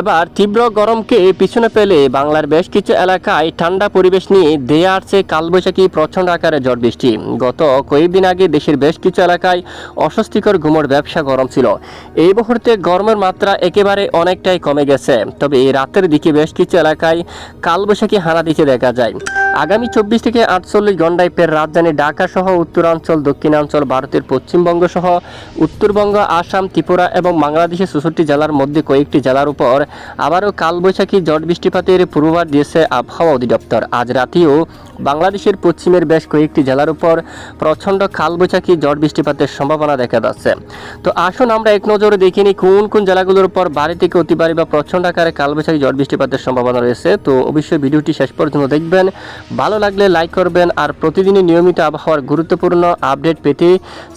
এবার তীব্র গরমকে পিছনে ফেলে বাংলার বেশ কিছু এলাকায় ঠান্ডা পরিবেশ নিয়ে দেয়া আসছে কালবৈশাখী প্রচণ্ড আকারে ঝড় বৃষ্টি। গত কয়েকদিন আগে দেশের বেশ কিছু এলাকায় অস্বস্তিকর ঘুমোর ব্যবসা গরম ছিল। এই মুহূর্তে গরমের মাত্রা একেবারে অনেকটাই কমে গেছে। তবে রাতের দিকে বেশ কিছু এলাকায় কালবৈশাখী হানা দিতে দেখা যায়। আগামী চব্বিশ থেকে আটচল্লিশ ঘন্টায় ফের রাজধানী ঢাকা সহ উত্তরাঞ্চল, দক্ষিণাঞ্চল, ভারতের পশ্চিমবঙ্গ সহ উত্তরবঙ্গ, আসাম, ত্রিপুরা এবং বাংলাদেশের চৌষট্টি জেলার মধ্যে কয়েকটি জেলার উপর আবারও কালবৈশাখী জট বৃষ্টিপাতের পূর্বাভাস দিয়েছে আবহাওয়া অধিদপ্তর। আজ রাতেও বাংলাদেশের পশ্চিমের বেশ কয়েকটি জেলার উপর প্রচণ্ড কালবৈশাখী ঝড় বৃষ্টিপাতের সম্ভাবনা দেখা যাচ্ছে। তো আসুন আমরা এক নজরে দেখে নিই কোন কোন জেলাগুলোর উপর ভারী থেকে অতি ভারী বা প্রচণ্ড আকারে কালবৈশাখী ঝড় বৃষ্টিপাতের সম্ভাবনা রয়েছে। তো অবশ্যই ভিডিওটি শেষ পর্যন্ত দেখবেন। ভালো লাগলে লাইক করবেন আর প্রতিদিনই নিয়মিত আবহাওয়ার গুরুত্বপূর্ণ আপডেট পেতে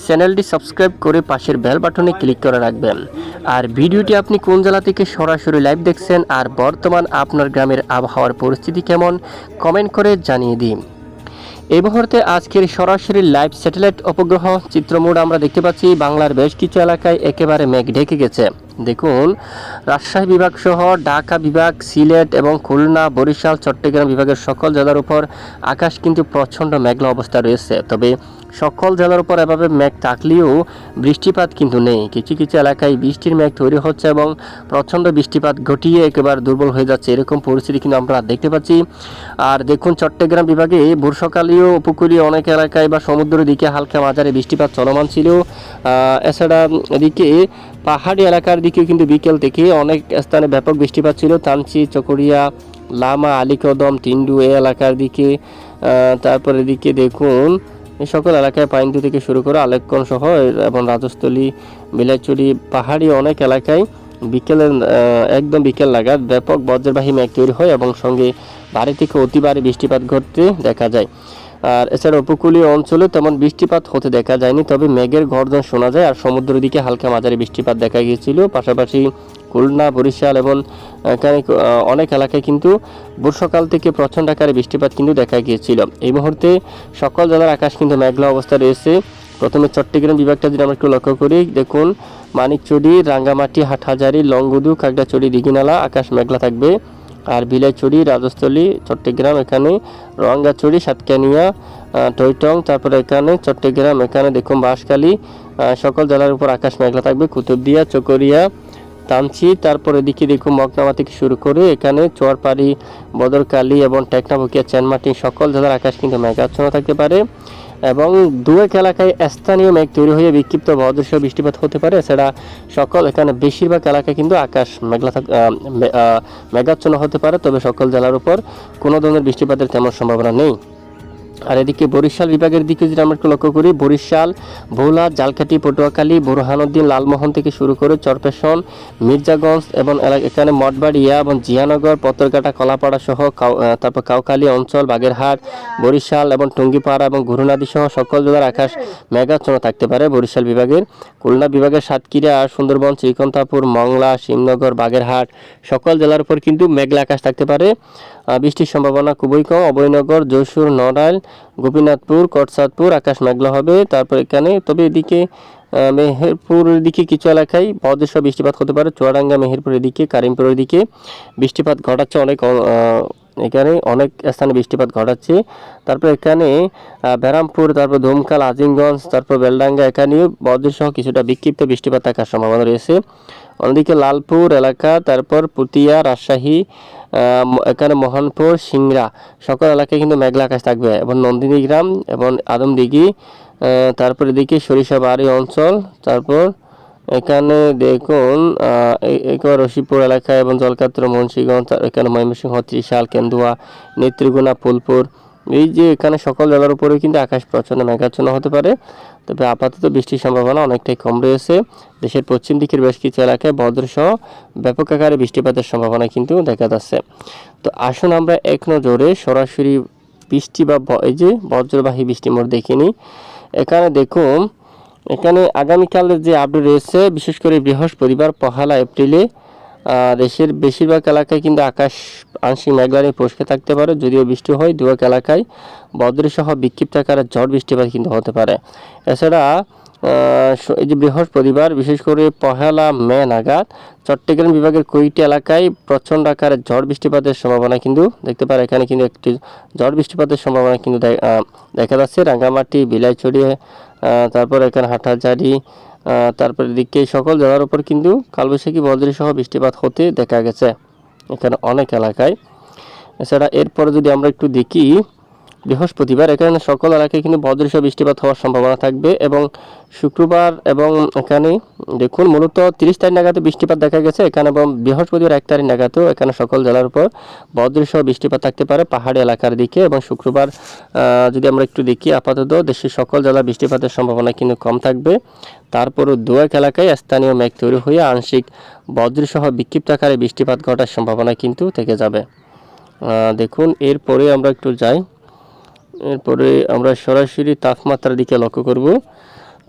চ্যানেলটি সাবস্ক্রাইব করে পাশের বেল বাটনে ক্লিক করে রাখবেন। আর ভিডিওটি আপনি কোন জেলা থেকে সরাসরি লাইভ দেখছেন আর বর্তমান আপনার গ্রামের আবহাওয়ার পরিস্থিতি কেমন, কমেন্ট করে জানিয়ে দিন। এই মুহূর্তে আজকের সরাসরি লাইভ স্যাটেলাইট উপগ্রহ চিত্রমোড আমরা দেখতে পাচ্ছি। বাংলার বেশ কিছু এলাকায় একেবারে মেঘ ঢেকে গেছে। দেখুন, রাজশাহী বিভাগ সহ ঢাকা বিভাগ, সিলেট এবং খুলনা, বরিশাল, চট্টগ্রাম বিভাগের সকল জেলার উপর আকাশ কিন্তু প্রচণ্ড মেঘলা অবস্থা রয়েছে। তবে সকল জেলার উপর এভাবে মেঘ থাকলেও বৃষ্টিপাত কিন্তু নেই। কিছু কিছু এলাকায় বৃষ্টির মেঘ তৈরি হচ্ছে এবং প্রচণ্ড বৃষ্টিপাত ঘটিয়ে একেবারে দুর্বল হয়ে যাচ্ছে। এরকম পরিস্থিতি কিন্তু আমরা দেখতে পাচ্ছি। আর দেখুন, চট্টগ্রাম বিভাগে বর্ষাকালীয় উপকূলীয় অনেক এলাকায় বা সমুদ্রের দিকে হালকা মাঝারি বৃষ্টিপাত চলমান ছিল। এছাড়া এদিকে পাহাড়ি এলাকার দিকেও কিন্তু বিকেল থেকে অনেক স্থানে ব্যাপক বৃষ্টিপাত ছিল। তানচি, চকরিয়া, লামা, আলিকদম, তিন্ডু, এ এলাকার দিকে তারপর এদিকে দেখুন এই সকল এলাকায় পাইন্দু থেকে শুরু করে আলেকন সহ এবং রাজস্থলী, বিলাইচুরি, পাহাড়ি অনেক এলাকায় বিকেলের একদম বিকেল নাগাদ ব্যাপক বজ্রবাহী মেঘ তৈরি হয় এবং সঙ্গে ভারী থেকে অতি ভারী বৃষ্টিপাত ঘটতে দেখা যায়। আর এছাড়া উপকূলীয় অঞ্চলে তেমন বৃষ্টিপাত হতে দেখা যায়নি, তবে মেঘের গর্জন শোনা যায় আর সমুদ্রের দিকে হালকা মাঝারি বৃষ্টিপাত দেখা গিয়েছিল। পাশাপাশি খুলনা, বরিশাল এবং এখানে অনেক এলাকায় কিন্তু বর্ষাকাল থেকে প্রচণ্ড আকারে বৃষ্টিপাত কিন্তু দেখা গিয়েছিল। এই মুহূর্তে সকল জেলার আকাশ কিন্তু মেঘলা অবস্থা রয়েছে। প্রথমে চট্টগ্রাম বিভাগটা যদি আমরা একটু লক্ষ্য করি, দেখুন মানিকচুরি রাঙ্গামাটি, হাটহাজারি, লংগুদু কাকড়াচড়ি দিঘিনালা, আকাশ মেঘলা থাকবে। আর বিলাইচুরি রাজস্থলী, চট্টগ্রাম, এখানে রঙ্গাচুরি সাতকানিয়া টৈটং তারপরে এখানে চট্টগ্রাম, এখানে দেখুন বাঁশখালী সকল জেলার উপর আকাশ মেঘলা থাকবে। কুতুবদিয়া, চকরিয়া তামচি তারপর এদিকে দেখুন মগনামা থেকে শুরু করে এখানে চোয়ারপাড়ি বদরকালী এবং টেকনাবুকিয়া চেনমাটি সকল জেলার আকাশ কিন্তু মেঘাচ্ছন্ন থাকতে পারে এবং দু এক এলাকায় স্থানীয় মেঘ তৈরি হয়ে বিক্ষিপ্ত বদৃশ্য বৃষ্টিপাত হতে পারে। এছাড়া সকল এখানে বেশিরভাগ এলাকায় কিন্তু আকাশ মেঘলা মেঘাচ্ছন্ন হতে পারে, তবে সকল জেলার উপর কোনো ধরনের বৃষ্টিপাতের তেমন সম্ভাবনা নেই। আর এদিকে বরিশাল বিভাগের দিকে যদি আমরা একটু লক্ষ্য করি, বরিশাল, ভোলা জালকাটি পটুয়াখালী বোরহানুদ্দিন লালমোহন থেকে শুরু করে চরপেশন, মির্জাগঞ্জ এবং এখানে মঠবাড়িয়া এবং জিয়ানগর পত্রঘাটা কলাপাড়া সহ তারপর কাউখালী অঞ্চল, বাগেরহাট, বরিশাল এবং টঙ্গিপাড়া এবং গুরুনাদি সহ সকল জেলার আকাশ মেঘাচ্ছন্ন থাকতে পারে বরিশাল বিভাগের। খুলনা বিভাগের সাতক্ষীরা, সুন্দরবন শ্রীকন্তাপুর মংলা, শিবনগর, বাগেরহাট সকল জেলার উপর কিন্তু মেঘলা আকাশ থাকতে পারে। বৃষ্টির সম্ভাবনা খুবই কম। অভয়নগর যশোর নড়াইল গোপীনাথপুর কটসাদপুর আকাশ মেঘলা হবে। তারপর এখানে তবে এদিকে আহ, মেহেরপুরের দিকে কিছু এলাকায় বদৃশ্য বৃষ্টিপাত হতে পারে। চুয়াডাঙ্গা মেহেরপুরের দিকে কারিমপুরের দিকে বৃষ্টিপাত ঘটাচ্ছে অনেক এখানে অনেক স্থানে বৃষ্টিপাত ঘটাচ্ছে। তারপর এখানে ব্যারামপুর তারপর ধুমকাল আজিমগঞ্জ তারপর বেলডাঙ্গা এখানেও বজ্রসহ কিছুটা বিক্ষিপ্ত বৃষ্টিপাত থাকার সম্ভাবনা রয়েছে। অন্যদিকে লালপুর এলাকা, তারপর পুতিয়া, রাজশাহী এখানে মোহনপুর, সিংড়া, সকল এলাকায় কিন্তু মেঘলা আকাশ থাকবে। এবং নন্দিনী গ্রাম এবং আদমদিঘি তারপর এদিকে সরিষাবাড়ি অঞ্চল, তারপর এখানে দেখুন রশিপুর এলাকা এবং জলকাত্র, মুন্সিগঞ্জ এখানে ময়মনসিংহ, ত্রিশাল, কেন্দুয়া নেত্রীগুনা ফুলপুর। এই যে এখানে সকল জেলার উপরে কিন্তু আকাশ প্রচণ্ড মেঘাচ্ছন্ন হতে পারে। তবে আপাতত বৃষ্টির সম্ভাবনা অনেকটাই কম রয়েছে। দেশের পশ্চিম দিকের বেশ কিছু এলাকায় বজ্রসহ ব্যাপক আকারে বৃষ্টিপাতের সম্ভাবনা কিন্তু দেখা যাচ্ছে। তো আসুন আমরা এক নজরে সরাসরি বৃষ্টি বা এই যে বজ্রবাহী বৃষ্টি মোট দেখিনি এখানে দেখুন, এখানে আগামীকালের যে আপডেট রয়েছে, বিশেষ করে বৃহস্পতিবার পহেলা এপ্রিলে দেশের বেশিরভাগ এলাকায় কিন্তু আকাশ আংশিক মেঘলা নিয়ে পরিষ্কার থাকতে পারে যদিও বৃষ্টি হয়। দু এক এলাকায় বজ্রসহ বিক্ষিপ্ত আকারে ঝড় বৃষ্টিপাত কিন্তু হতে পারে। এছাড়া এই যে বৃহস্পতিবার বিশেষ করে পহেলা মে নাগাদ চট্টগ্রাম বিভাগের কয়েকটি এলাকায় প্রচণ্ড আকারে ঝড় বৃষ্টিপাতের সম্ভাবনা কিন্তু দেখতে পারে। এখানে কিন্তু একটি ঝড় বৃষ্টিপাতের সম্ভাবনা কিন্তু দেখা যাচ্ছে। রাঙ্গামাটি বিলাইছড়ি তারপর এখানে হাটহাজারি আহ, তারপর এই সকল জেলার উপর কিন্তু কালবৈশাখী বজ্রী সহ বৃষ্টিপাত হতে দেখা গেছে। এখানে অনেক এলাকায়। এছাড়া এরপরে যদি আমরা একটু দেখি বৃহস্পতিবার, এখানে সকল এলাকায় কিন্তু বজ্রসহ বৃষ্টিপাত হওয়ার সম্ভাবনা থাকবে এবং শুক্রবার এবং এখানে দেখুন, মূলত তিরিশ তারিখ নাগাদে বৃষ্টিপাত দেখা গেছে, এখানে এবং বৃহস্পতিবার এক তারিখ নাগাদেও এখানে সকল জেলার উপর বজ্রসহ বৃষ্টিপাত থাকতে পারে পাহাড়ি এলাকার দিকে এবং শুক্রবার যদি আমরা একটু দেখি আপাতত, দেশের সকল জেলা বৃষ্টিপাতের সম্ভাবনা কিন্তু কম থাকবে। তারপরও দু এক এলাকায় স্থানীয় মেঘ তৈরি হয়ে আংশিক বজ্রসহ বিক্ষিপ্ত আকারে বৃষ্টিপাত ঘটার সম্ভাবনা কিন্তু থেকে যাবে। দেখুন, এরপরে আমরা একটু যাই। এরপরে আমরা সরাসরি তাপমাত্রার দিকে লক্ষ্য করব।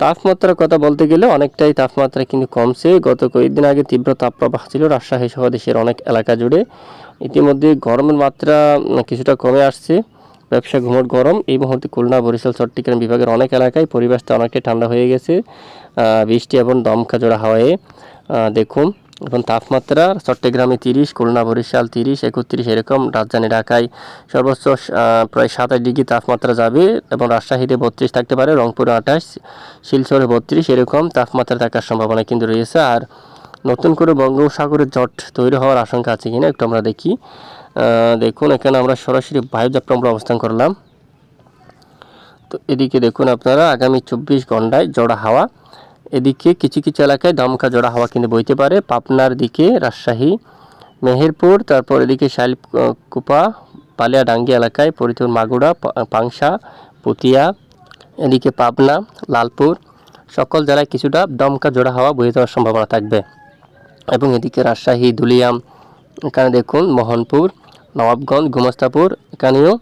তাপমাত্রার কথা বলতে গেলে অনেকটাই তাপমাত্রা কিন্তু কমছে। গত কয়েকদিন আগে তীব্র তাপপ্রবাহ ছিল রাজশাহী সহ দেশের অনেক এলাকা জুড়ে। ইতিমধ্যে গরমের মাত্রা কিছুটা কমে আসছে। ব্যবসা ঘুমট গরম। এই মুহূর্তে খুলনা, বরিশাল, চট্টগ্রাম বিভাগের অনেক এলাকায় পরিবেশটা অনেকটাই ঠান্ডা হয়ে গেছে। বৃষ্টি এবং দমকা জোড়া হাওয়ায়। দেখুন এখন তাপমাত্রা চট্টগ্রামে তিরিশ, খুলনা, বরিশাল তিরিশ, একত্রিশ এরকম, রাজধানী ঢাকায় সর্বোচ্চ প্রায় সাতাশ ডিগ্রি তাপমাত্রা যাবে এবং রাজশাহীতে বত্রিশ থাকতে পারে, রংপুরে আঠাশ, শিলচরে বত্রিশ এরকম তাপমাত্রা থাকার সম্ভাবনা কিন্তু রয়েছে। আর নতুন করে বঙ্গোপসাগরের জট তৈরি হওয়ার আশঙ্কা আছে কিনা একটু আমরা দেখি। দেখুন, এখানে আমরা সরাসরি বায়ুযাত্রা আমরা অবস্থান করলাম। তো এদিকে দেখুন আপনারা, আগামী চব্বিশ ঘন্টায় জড়া হাওয়া এদিকে কিছু কিছু এলাকায় দমকা জোড়া হাওয়া কিন্তু বইতে পারে। পাবনার দিকে রাজশাহী, মেহেরপুর, তারপর এদিকে শাইলকুপা পালিয়াডাঙ্গি এলাকায় পরিতোর মাগুড়া পাংশা, পুতিয়া, এদিকে পাবনা, লালপুর, সকল জেলায় কিছুটা দমকা জোড়া হাওয়া বয়ে যাওয়ার সম্ভাবনা থাকবে। এবং এদিকে রাজশাহী দুলিয়াম এখানে দেখুন মোহনপুর, নবাবগঞ্জ গুমস্তাপুর এখানেও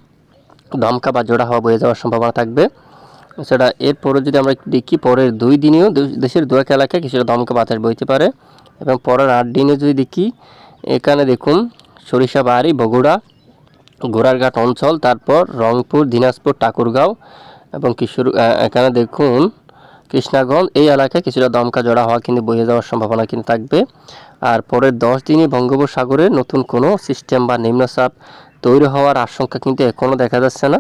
দমকা বা জোড়া হাওয়া বয়ে যাওয়ার সম্ভাবনা থাকবে। এছাড়া এরপরে যদি আমরা দেখি, পরের দুই দিনেও দেশের দু এক এলাকায় কিছুটা দমকা বাতাস বইতে পারে এবং পরের আট দিনে যদি দেখি, এখানে দেখুন সরিষাবাড়ি বগুড়া ঘোড়ারঘাট অঞ্চল, তারপর রংপুর, দিনাজপুর, ঠাকুরগাঁও এবং কিশোর এখানে দেখুন, কৃষ্ণাগঞ্জ, এই এলাকায় কিছুটা দমকা জড়া হওয়া কিন্তু বয়ে যাওয়ার সম্ভাবনা কিন্তু থাকবে। আর পরের দশ দিনে বঙ্গোপসাগরে নতুন কোনো সিস্টেম বা নিম্নচাপ তৈরি হওয়ার আশঙ্কা কিন্তু এখনও দেখা যাচ্ছে না।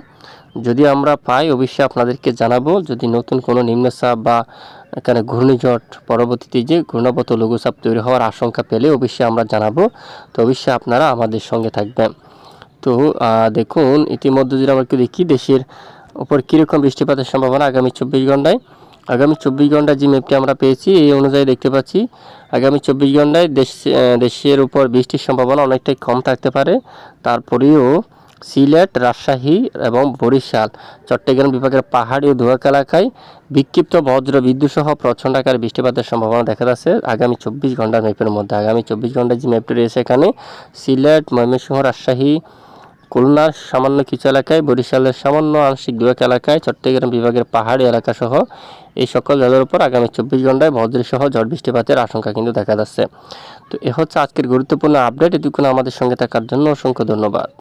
যদি আমরা পাই, অবশ্যই আপনাদেরকে জানাব, যদি নতুন কোনো নিম্নচাপ বা এখানে ঘূর্ণিঝড় পরবর্তীতে যে ঘূর্ণাবত লঘুচাপ তৈরি হওয়ার আশঙ্কা পেলে অবশ্যই আমরা জানাব। তো অবশ্যই আপনারা আমাদের সঙ্গে থাকবেন। তো দেখুন, ইতিমধ্যে যদি আমরা দেখি, দেশের উপর কীরকম বৃষ্টিপাতের সম্ভাবনা আগামী চব্বিশ ঘন্টায় আগামী চব্বিশ ঘন্টায় যে ম্যাপটি আমরা পেয়েছি, এই অনুযায়ী দেখতে পাচ্ছি, আগামী চব্বিশ ঘন্টায় দেশ দেশের উপর বৃষ্টির সম্ভাবনা অনেকটাই কম থাকতে পারে। তারপরেও সিলেট, রাজশাহী এবং বরিশাল, চট্টগ্রাম বিভাগের পাহাড়ি ও দোয়াক এলাকায় বিক্ষিপ্ত বজ্র বিদ্যুৎ সহ প্রচণ্ড আকারে বৃষ্টিপাতের সম্ভাবনা দেখা যাচ্ছে আগামী চব্বিশ ঘণ্টার ম্যাপের মধ্যে। আগামী চব্বিশ ঘন্টায় যে ম্যাপটি রয়েছে এখানে, সিলেট, ময়মনসিংহ, রাজশাহী খুলনার সামান্য কিছু এলাকায়, বরিশালের সামান্য আংশিক এক এলাকায়, চট্টগ্রাম বিভাগের পাহাড়ি এলাকাসহ এই সকল জেলার উপর আগামী চব্বিশ ঘন্টায় ভদ্রসহ ঝড় বৃষ্টিপাতের আশঙ্কা কিন্তু দেখা যাচ্ছে। তো এ হচ্ছে আজকের গুরুত্বপূর্ণ আপডেট। এটুকুন আমাদের সঙ্গে থাকার জন্য অসংখ্য ধন্যবাদ।